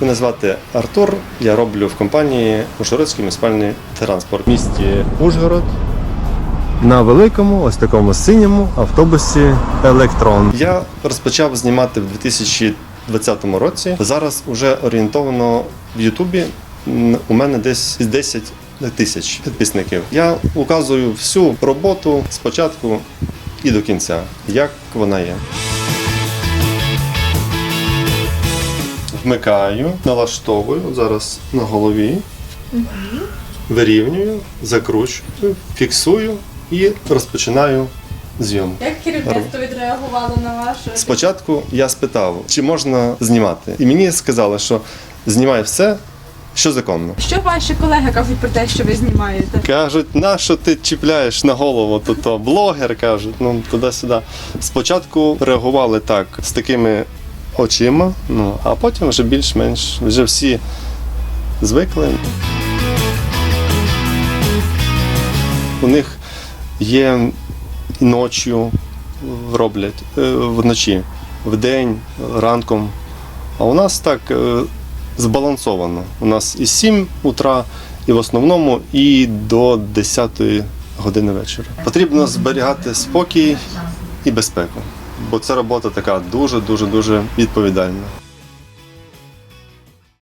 Мене звати Артур. Я роблю в компанії Ужгородський муніципальний транспорт в місті Ужгород. На великому, ось такому синьому автобусі Електрон. Я розпочав знімати в 2020 році. Зараз уже орієнтовано в Ютубі. У мене десь 10 тисяч підписників. Я указую всю роботу спочатку і до кінця, як вона є. Вмикаю, налаштовую зараз на голові, вирівнюю, закручую, фіксую і розпочинаю зйомку. Як керівництво відреагувало на вашу? Спочатку я спитав, чи можна знімати. І мені сказали, що знімай все, що законно. Що ваші колеги кажуть про те, що ви знімаєте? Кажуть, на що ти чіпляєш на голову? То, то блогер кажуть, ну туди-сюди. Спочатку реагували так, з такими очима, ну а потім вже більш-менш вже всі звикли. У них є ночі роблять, е, вночі, вдень, ранком. А у нас так е, збалансовано. У нас і 7 утра, і в основному і до 10 години вечора. Потрібно зберігати спокій і безпеку, бо це робота така дуже дуже дуже відповідальна.